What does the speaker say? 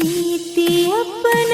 ಪ್ರೀತಿ ಅಪ್ಪನ